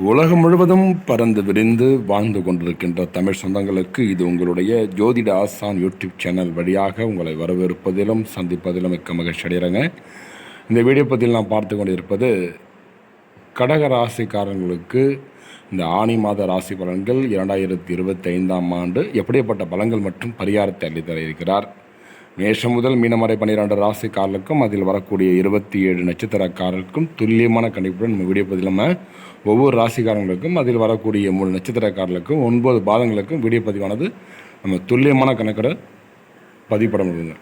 உலகம் முழுவதும் பறந்து விரிந்து வாழ்ந்து கொண்டிருக்கின்ற தமிழ் சொந்தங்களுக்கு இது உங்களுடைய ஜோதிட ஆசான் யூடியூப் சேனல் வழியாக உங்களை வரவேற்பதிலும் சந்திப்பதிலும் மிக்க மகிழ்ச்சி அடைகிறேங்க. இந்த வீடியோ பதிவில் நான் பார்த்து கொண்டிருப்பது கடக ராசிக்காரங்களுக்கு இந்த ஆணி மாத ராசி பலன்கள் இரண்டாயிரத்தி இருபத்தி ஐந்தாம் ஆண்டு எப்படிப்பட்ட பலன்கள் மற்றும் பரிகாரத்தை அள்ளித்தர இருக்கிறார்? மேஷம் முதல் மீனமறை பன்னிரெண்டு ராசிக்காரர்களுக்கும் அதில் வரக்கூடிய இருபத்தி ஏழு நட்சத்திரக்காரர்களுக்கும் துல்லியமான கணிப்புடன் நம்ம வீடியோ பதிவில் நம்ம ஒவ்வொரு ராசிக்காரங்களுக்கும் அதில் வரக்கூடிய மூணு நட்சத்திரக்காரர்களுக்கும் ஒன்பது பாதங்களுக்கும் வீடியோ பதிவானது நம்ம துல்லியமான கணக்கில் பதிவுபட முடியுங்க.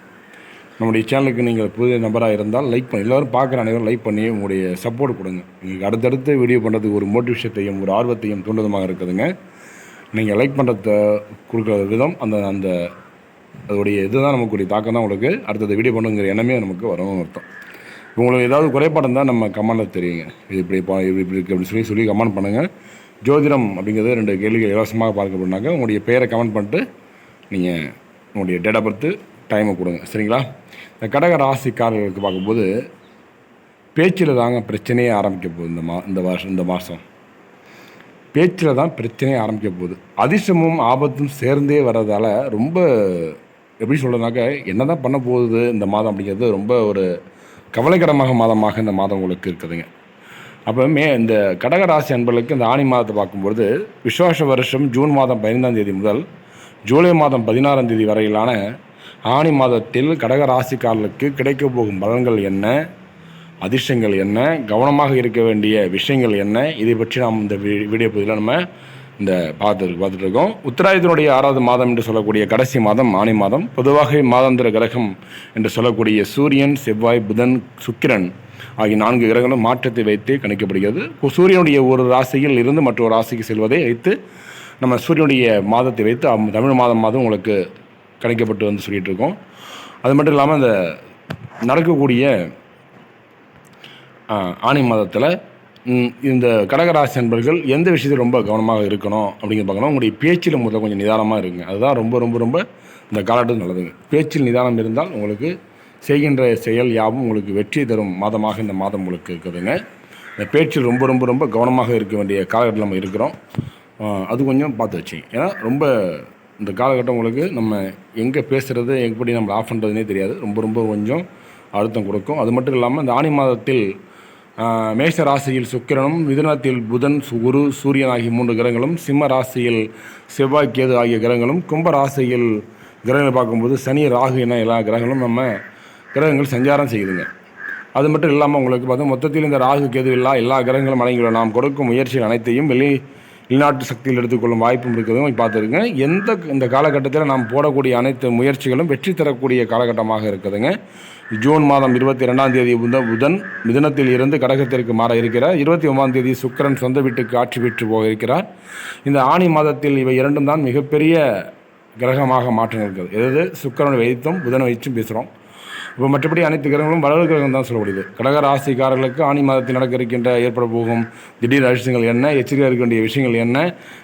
நம்முடைய சேனலுக்கு நீங்கள் புதிய நபராக இருந்தால் லைக் பண்ணி எல்லோரும் பார்க்குற அனைவரும் லைக் பண்ணி உங்களுடைய சப்போர்ட் கொடுங்க. நீங்கள் அடுத்தடுத்து வீடியோ பண்ணுறதுக்கு ஒரு மோட்டிவேஷத்தையும் ஒரு ஆர்வத்தையும் தூண்டுதமாக இருக்குதுங்க. நீங்கள் லைக் பண்ணுறத கொடுக்குற விதம் அந்த அந்த அதோடைய இதுதான் நமக்குரிய தாக்கம் தான் உங்களுக்கு. அடுத்தது வீடியோ பண்ணுங்கிற எண்ணமே நமக்கு வரும் அர்த்தம். உங்களுக்கு ஏதாவது குறைபாடம் தான் நம்ம கமெண்டில் தெரியுங்க. இது இப்படி பா இப்படி இப்படி அப்படின்னு சொல்லி சொல்லி கமெண்ட் பண்ணுங்கள் ஜோதிடம் அப்படிங்கிறது ரெண்டு கேள்விகள் இலவசமாக பார்க்க உங்களுடைய பேரை கமெண்ட் பண்ணிட்டு நீங்கள் உங்களுடைய டேட் ஆஃப் பர்த்து டைமை கொடுங்க. சரிங்களா? இந்த கடக ராசிக்காரர்களுக்கு பார்க்கும்போது பேச்சில் தாங்க பிரச்சனையே ஆரம்பிக்க போகுது இந்த மா இந்த வருஷம் இந்த மாதம் பேச்சில் தான் பிரச்சனையே ஆரம்பிக்க போகுது. அதிர்ஷ்டமும் ஆபத்தும் சேர்ந்தே வர்றதால ரொம்ப எப்படி சொல்கிறதுனாக்க என்ன தான் பண்ண போகுது இந்த மாதம் அப்படிங்கிறது ரொம்ப ஒரு கவலைக்கிடமாக மாதமாக இந்த மாதம் உங்களுக்கு இருக்குதுங்க. அப்போ மே இந்த கடகராசி அன்பர்களுக்கு இந்த ஆணி மாதத்தை பார்க்கும்பொழுது விஸ்வாச வருஷம் ஜூன் மாதம் பதினைந்தாம் தேதி முதல் ஜூலை மாதம் பதினாறாம் தேதி வரையிலான ஆணி மாதத்தில் கடகராசிக்காரர்களுக்கு கிடைக்க போகும் பலன்கள் என்ன அதிர்ஷ்டங்கள் என்ன கவனமாக இருக்க வேண்டிய விஷயங்கள் என்ன இதை பற்றி நாம் இந்த வீ- வீடியோ பதிவில் நம்ம இந்த பார்த்து பார்த்துட்டு இருக்கோம் உத்தராயத்தினுடைய ஆறாவது மாதம் என்று சொல்லக்கூடிய கடைசி மாதம் ஆணி மாதம். பொதுவாக மாதாந்திர கிரகம் என்று சொல்லக்கூடிய சூரியன் செவ்வாய் புதன் சுக்கிரன் ஆகிய நான்கு கிரகங்களும் மாற்றத்தை வைத்து கணிக்கப்படுகிறது. சூரியனுடைய ஒரு ராசியில் இருந்து மற்றொரு ராசிக்கு செல்வதை வைத்து நம்ம சூரியனுடைய மாதத்தை வைத்து அம்- தமிழ் மாதம் மாதம் உங்களுக்கு கணிக்கப்பட்டு வந்து சொல்லிகிட்டு இருக்கோம் அது மட்டும் இல்லாமல் இந்த நடக்கக்கூடிய ஆணி மாதத்தில் இந்த கடகராசி நண்பர்கள் எந்த விஷயத்தில் ரொம்ப கவனமாக இருக்கணும் அப்படிங்கிற பார்க்கணும். உங்களுடைய பேச்சில் முதல்ல கொஞ்சம் நிதானமாக இருக்குங்க அதுதான் ரொம்ப ரொம்ப ரொம்ப இந்த காலகட்டம் நல்லதுங்க. பேச்சில் நிதானம் இருந்தால் உங்களுக்கு செய்கின்ற செயல் யாவும் உங்களுக்கு வெற்றி தரும் மாதமாக இந்த மாதம் உங்களுக்கு இருக்குதுங்க. இந்த பேச்சில் ரொம்ப ரொம்ப ரொம்ப கவனமாக இருக்க வேண்டிய காலகட்டத்தில் நம்ம இருக்கிறோம். அது கொஞ்சம் பார்த்து வச்சுங்க. ஏன்னா ரொம்ப இந்த காலகட்டம் உங்களுக்கு நம்ம எங்கே பேசுகிறது எப்படி நம்ம ஆஃப் பண்ணுறதுனே தெரியாது. ரொம்ப ரொம்ப கொஞ்சம் அழுத்தம் கொடுக்கும். அது மட்டும் இல்லாமல் இந்த ஆணி மாதத்தில் மேஷ ராசியில் சுக்கிரனும் மிதுனத்தில் புதன் குரு சூரியன் ஆகிய மூன்று கிரகங்களும் சிம்ம ராசியில் செவ்வாய் கேது ஆகிய கிரகங்களும் கும்ப ராசியில் கிரகங்களை பார்க்கும்போது சனி ராகு என எல்லா கிரகங்களும் நம்ம கிரகங்கள் சஞ்சாரம் செய்யுதுங்க. அது மட்டும் இல்லாமல் உங்களுக்கு பார்த்தா மொத்தத்தில் இந்த ராகு கேது இல்லா எல்லா கிரகங்களும் அடங்கியுள்ள. நாம் கொடுக்கும் முயற்சிகள் அனைத்தையும் வெளி வெளிநாட்டு சக்தியில் எடுத்துக்கொள்ளும் வாய்ப்பும் இருக்கிறதும் பார்த்துருங்க. எந்த இந்த காலகட்டத்தில் நாம் போடக்கூடிய அனைத்து முயற்சிகளும் வெற்றி தரக்கூடிய காலகட்டமாக இருக்குதுங்க. ஜூன் மாதம் இருபத்தி ரெண்டாம் தேதி புதன் மிதனத்தில் இருந்து கடகத்திற்கு மாற இருக்கிறார். இருபத்தி ஒன்பதாம் தேதி சுக்கரன் சொந்த வீட்டுக்கு ஆட்சி பெற்று போக இருக்கிறார். இந்த ஆணி மாதத்தில் இவை இரண்டும் தான் மிகப்பெரிய கிரகமாக மாற்றம் இருக்கிறது. எது சுக்கரன் வைத்தும் புதன் வைத்தும் பேசுகிறோம் இப்போ மற்றபடி அனைத்து கிரகங்களும் வளர் கிரகம் தான் சொல்லக்கூடியது கடக ராசிக்காரர்களுக்கு ஆணி மாதத்தில் நடக்க இருக்கின்ற ஏற்பட போகும் திடீர் அதிர்ஷ்டங்கள் என்ன எச்சரிக்கையாக இருக்க வேண்டிய விஷயங்கள் என்ன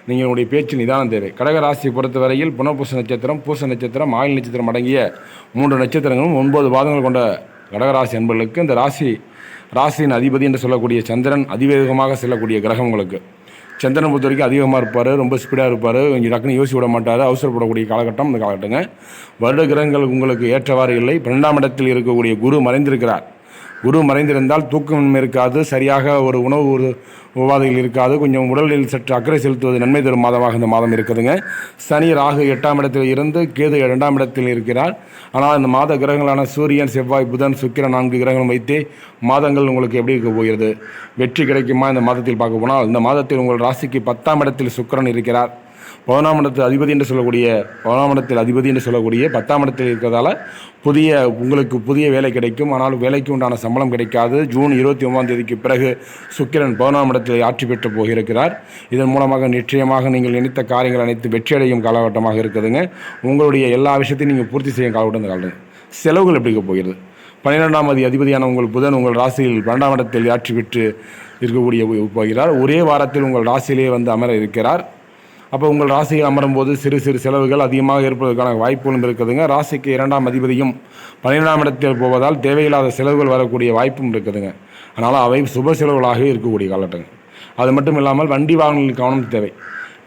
நீங்கள் உங்களுடைய பேச்சு நிதானம் தேவை. கடக ராசியை பொறுத்தவரையில் புனப்பூச நட்சத்திரம் பூச நட்சத்திரம் ஆயில் நட்சத்திரம் அடங்கிய மூன்று நட்சத்திரங்களும் ஒன்பது பாதங்கள் கொண்ட கடகராசி அன்பர்களுக்கு இந்த ராசி ராசியின் அதிபதி என்று சொல்லக்கூடிய சந்திரன் அதிவேகமாக செல்லக்கூடிய கிரகங்களுக்கு சந்திரனை பொறுத்த வரைக்கும் அதிகமாக இருப்பார் ரொம்ப ஸ்பீடாக இருப்பார். கொஞ்சம் டக்குன்னு யோசிச்சு விட மாட்டார். அவசரப்படக்கூடிய காலகட்டம் இந்த காலகட்டங்க. வருட கிரகங்கள் உங்களுக்கு ஏற்றவாறு இல்லை. பன்னெண்டாம் இடத்தில் இருக்கக்கூடிய குரு மறைந்திருக்கிறார். குரு மறைந்திருந்தால் தூக்கமின்மை இருக்காது சரியாக ஒரு உணவு ஒரு உபாதைகள் இருக்காது. கொஞ்சம் உடலில் சற்று அக்கறை செலுத்துவது நன்மை தரும் மாதமாக இந்த மாதம் இருக்குதுங்க. சனி ராகு எட்டாம் இடத்தில் இருந்து கேது இரண்டாம் இடத்தில் இருக்கிறார். ஆனால் இந்த மாத கிரகங்களான சூரியன் செவ்வாய் புதன் சுக்கிரன் நான்கு கிரகங்களும் வைத்தே மாதங்கள் உங்களுக்கு எப்படி இருக்க போகிறது? வெற்றி கிடைக்குமா? இந்த மாதத்தில் பார்க்க போனால் இந்த மாதத்தில் உங்கள் ராசிக்கு பத்தாம் இடத்தில் சுக்கிரன் இருக்கிறார். பதினொன்றாம் இடத்தில் அதிபதி என்று சொல்லக்கூடிய பதினொன்றாம் இடத்தில் அதிபதி என்று சொல்லக்கூடிய பத்தாம் இடத்தில் இருக்கிறதால புதிய உங்களுக்கு புதிய வேலை கிடைக்கும். ஆனால் வேலைக்கு உண்டான சம்பளம் கிடைக்காது. ஜூன் இருபத்தி ஒன்பதாம் தேதிக்கு பிறகு சுக்கிரன் பதினொன்றாம் இடத்தில் ஆட்சி பெற்று போகிருக்கிறார் இதன் மூலமாக நிச்சயமாக நீங்கள் நினைத்த காரியங்கள் அனைத்து வெற்றியடையும் காலகட்டமாக இருக்குதுங்க. உங்களுடைய எல்லா விஷயத்தையும் நீங்கள் பூர்த்தி செய்யும் காலகட்டம் இந்த காலகட்டம் செலவுகள் எப்படி போகிறது? பன்னிரெண்டாம் அதி அதிபதியான உங்கள் புதன் உங்கள் ராசியில் பன்னெண்டாம் இடத்தில் ஆட்சி பெற்று இருக்கக்கூடிய போகிறார். ஒரே வாரத்தில் உங்கள் ராசியிலே வந்து அமர இருக்கிறார். அப்போ உங்கள் ராசியில் அமரும் போது சிறு சிறு செலவுகள் அதிகமாக ஏற்படுவதற்கான வாய்ப்புகளும் இருக்குதுங்க. ராசிக்கு இரண்டாம் அதிபதியும் பன்னிரெண்டாம் இடத்தில் போவதால் தேவையில்லாத செலவுகள் வரக்கூடிய வாய்ப்பும் இருக்குதுங்க. அதனால் அவை சுப செலவுகளாக இருக்கக்கூடிய காலகட்டங்கள். அது மட்டும் இல்லாமல் வண்டி வாகனங்களில் கவனம் தேவை.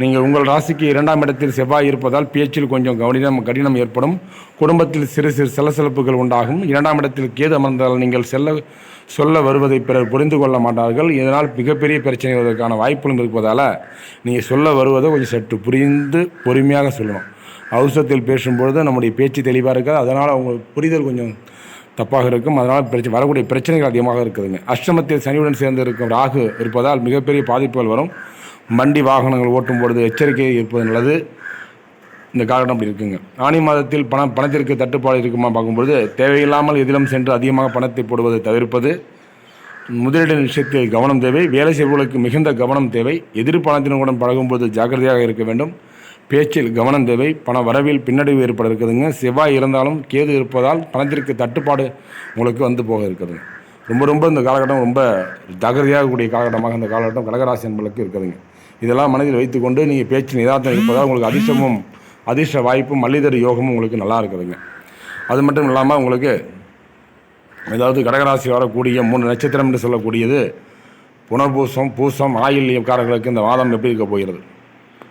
நீங்கள் உங்கள் ராசிக்கு இரண்டாம் இடத்தில் செவ்வாய் இருப்பதால் பேச்சில் கொஞ்சம் கடினம் கடினம் ஏற்படும். குடும்பத்தில் சிறு சிறு சலசலப்புகள் உண்டாகும். இரண்டாம் இடத்தில் கேது அமர்ந்தால் நீங்கள் செல்ல சொல்ல வருவதை பிறர் புரிந்து கொள்ள மாட்டார்கள். இதனால் மிகப்பெரிய பிரச்சனை வருவதற்கான வாய்ப்புகளும் இருப்பதால் நீங்கள் சொல்ல வருவதை கொஞ்சம் சற்று புரிந்து பொறுமையாக சொல்லணும். அவசரத்தில் பேசும்பொழுது நம்முடைய பேச்சு தெளிவாக இருக்காது. அதனால் அவங்க புரிதல் கொஞ்சம் தப்பாக இருக்கும். அதனால் பிரச்சனை வரக்கூடிய பிரச்சனைகள் அதிகமாக இருக்குதுங்க. அஷ்டமத்தில் சனியுடன் சேர்ந்து இருக்கும் ராகு இருப்பதால் மிகப்பெரிய பாதிப்புகள் வரும். வண்டி வாகனங்கள் ஓட்டும் பொழுது எச்சரிக்கை இருப்பது நல்லது. இந்த காலகட்டம் அப்படி இருக்குங்க. ஆனி மாதத்தில் பணம் பணத்திற்கு தட்டுப்பாடு இருக்குமா பார்க்கும்பொழுது தேவையில்லாமல் எதிலும் சென்று அதிகமாக பணத்தை போடுவதை தவிர்ப்பது முதலீடு விஷயத்தில் கவனம் தேவை. வேலை செய்பவர்களுக்கு மிகுந்த கவனம் தேவை. எதிர் பணத்தினுடன் பழகும்போது ஜாக்கிரதையாக இருக்க வேண்டும். பேச்சில் கவனம் தேவை. பண வரவில் பின்னடைவு ஏற்பட இருக்குதுங்க. செவ்வாய் இருந்தாலும் கேது இருப்பதால் பணத்திற்கு தட்டுப்பாடு உங்களுக்கு வந்து போக இருக்குதுங்க ரொம்ப ரொம்ப இந்த காலகட்டம் ரொம்ப ஜாகிரதையாக கூடிய காலகட்டமாக இந்த காலகட்டம் கடகராசி என்பளுக்கு இருக்குதுங்க. இதெல்லாம் மனதில் வைத்துக்கொண்டு நீங்கள் பேச்சு நிதானத்தில் இருப்பதால் உங்களுக்கு அதிர்ஷ்டமும் அதிர்ஷ்ட வாய்ப்பும் மல்லிதர் யோகமும் உங்களுக்கு நல்லா இருக்குதுங்க. அது மட்டும் இல்லாமல் உங்களுக்கு ஏதாவது கடகராசி வரக்கூடிய மூணு நட்சத்திரம் என்று சொல்லக்கூடியது புனர்பூசம் பூசம் ஆயில்யக்காரர்களுக்கு இந்த மாதம் எப்படி இருக்க போகிறது?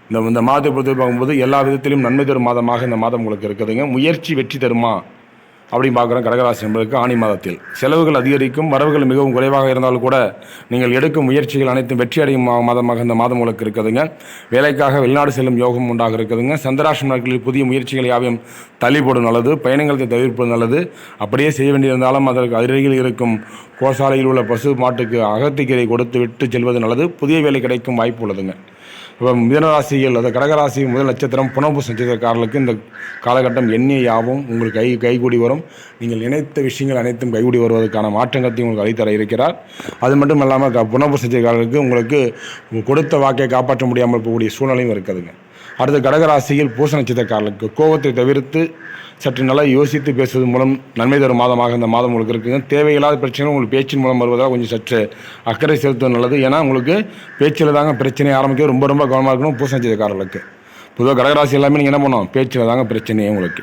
இந்த இந்த மாதத்தை பொறுத்து பார்க்கும்போது எல்லா விதத்திலும் நன்மை தரும் மாதமாக இந்த மாதம் உங்களுக்கு இருக்குதுங்க. முயற்சி வெற்றி தருமா? அப்படின்னு பார்க்குறோம் கடகராசி என்பதற்கு ஆணி மாதத்தில். செலவுகள் அதிகரிக்கும் வரவுகள் மிகவும் குறைவாக இருந்தாலும் கூட நீங்கள் எடுக்கும் முயற்சிகள் அனைத்தும் வெற்றி அடையும் மாதமாக இந்த மாதம் உங்களுக்கு இருக்குதுங்க. வேலைக்காக வெளிநாடு செல்லும் யோகம் உண்டாக இருக்குதுங்க. சந்திராசி நாட்களில் புதிய முயற்சிகள் யாவையும் தள்ளிப்படும் நல்லது பயணங்களை தவிர்ப்பது நல்லது. அப்படியே செய்ய வேண்டியிருந்தாலும் அதற்கு அருகில் இருக்கும் கோசாலையில் உள்ள பசு மாட்டுக்கு அகத்திக்கீரை கொடுத்து விட்டு செல்வது நல்லது. புதிய வேலை கிடைக்கும் வாய்ப்பு உள்ளதுங்க. இப்போ மிதனராசிகள் அதாவது கடகராசி முதல் நட்சத்திரம் புனர்பூச நட்சத்திரக்காரர்களுக்கு இந்த காலகட்டம் எண்ணிய யாவும் உங்களுக்கு கை கைகூடி வரும். நீங்கள் நினைத்த விஷயங்கள் அனைத்தும் கைகூடி வருவதற்கான மாற்றங்கத்தையும் உங்களுக்கு அளித்தர இருக்கிறார். அது மட்டும் இல்லாமல் க- புனர்பூச நட்சத்திரக்காரர்களுக்கு உங்களுக்கு கொடுத்த வாக்கை காப்பாற்ற முடியாமல் போகக்கூடிய சூழ்நிலையும் இருக்குதுங்க. அடுத்து கடகராசியில் பூச நட்சத்திரக்காரர்களுக்கு கோபத்தை தவிர்த்து சற்று நல்லா யோசித்து பேசுவது மூலம் நன்மை தரும் மாதமாக இந்த மாதம் உங்களுக்கு இருக்குங்க தேவையில்லாத பிரச்சனைகள் உங்களுக்கு பேச்சின் மூலம் வருவதால் கொஞ்சம் சற்று அக்கறை செலுத்துவது நல்லது. ஏன்னா உங்களுக்கு பேச்சில் தாங்க பிரச்சனை ஆரம்பிக்க ரொம்ப ரொம்ப கவனமாக இருக்கணும் பூச நட்சத்திரக்காரர்களுக்கு பொதுவாக கடகராசி எல்லாமே நீங்கள் என்ன பண்ணணும் பேச்சில் தாங்க பிரச்சனையே உங்களுக்கு.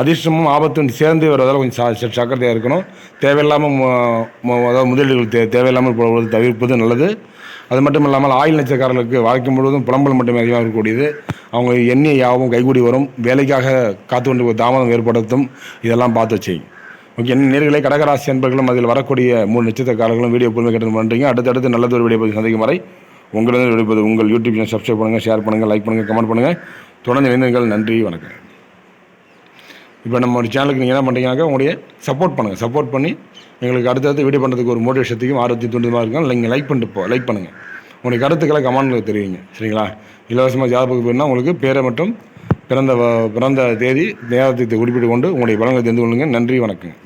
அதிர்ஷ்டமும் ஆபத்தும் சேர்ந்து வருவதால் கொஞ்சம் சற்று ஜாக்கிரதையாக இருக்கணும். தேவையில்லாமல் அதாவது முதலீடுகள் தே தேவையில்லாமல் போடுவது தவிர்ப்பது நல்லது. அது மட்டும் இல்லாமல் ஆயில் நட்சத்திரக்காரர்களுக்கு வாழ்க்கை முழுவதும் புலம்பல் மட்டுமே அதிகமாக இருக்கக்கூடியது. அவங்க எண்ணெய் யாவும் கைகூடி வரும். வேலைக்காக காத்து கொண்டு தாமதம் ஏற்படுத்தும். இதெல்லாம் பார்த்து வச்சுங்க ஓகே என்ன நேர்களை கடகராசி அன்பர்களும் அதில் வரக்கூடிய மூணு நட்சத்திரக்காரர்களும் வீடியோ பொறுமை கேட்டு பண்ணுறீங்க அடுத்தடுத்து நல்லது ஒரு வீடியோ பற்றி சந்திக்கும் வரை உங்களிடம் விடுப்பது உங்கள் யூடியூப் சேனல் சப்ஸ்கிரைப் பண்ணுங்கள் ஷேர் பண்ணுங்கள் லைக் பண்ணுங்கள் கமெண்ட் பண்ணுங்கள் தொடர்ந்து இணைந்தீர்கள் நன்றி வணக்கம். இப்போ நம்ம ஒரு சேனலுக்கு நீங்கள் என்ன பண்ணுறீங்கனாக்கா உங்களுடைய சப்போர்ட் பண்ணுங்கள் சப்போர்ட் பண்ணி எங்களுக்கு அடுத்தடுத்து வீடியோ பண்ணுறதுக்கு ஒரு மோட்டிவேஷத்துக்கும் ஆரோக்கியம் தூண்டுதமாக இருக்கும். நீங்கள் லைக் பண்ணிட்டு போ லைக் பண்ணுங்கள் உங்களுடைய கருத்துக்களை கமெண்ட்டில் தெரிவிங்க. சரிங்களா? இலவசமாக ஜாதகம் போயிருந்தால் உங்களுக்கு பேரை மட்டும் பிறந்த வ- பிறந்த தேதி நேரத்தை குறிப்பிட்டு கொண்டு உங்களுடைய பலங்களை தெரிந்து கொள்ளுங்கள் நன்றி வணக்கம்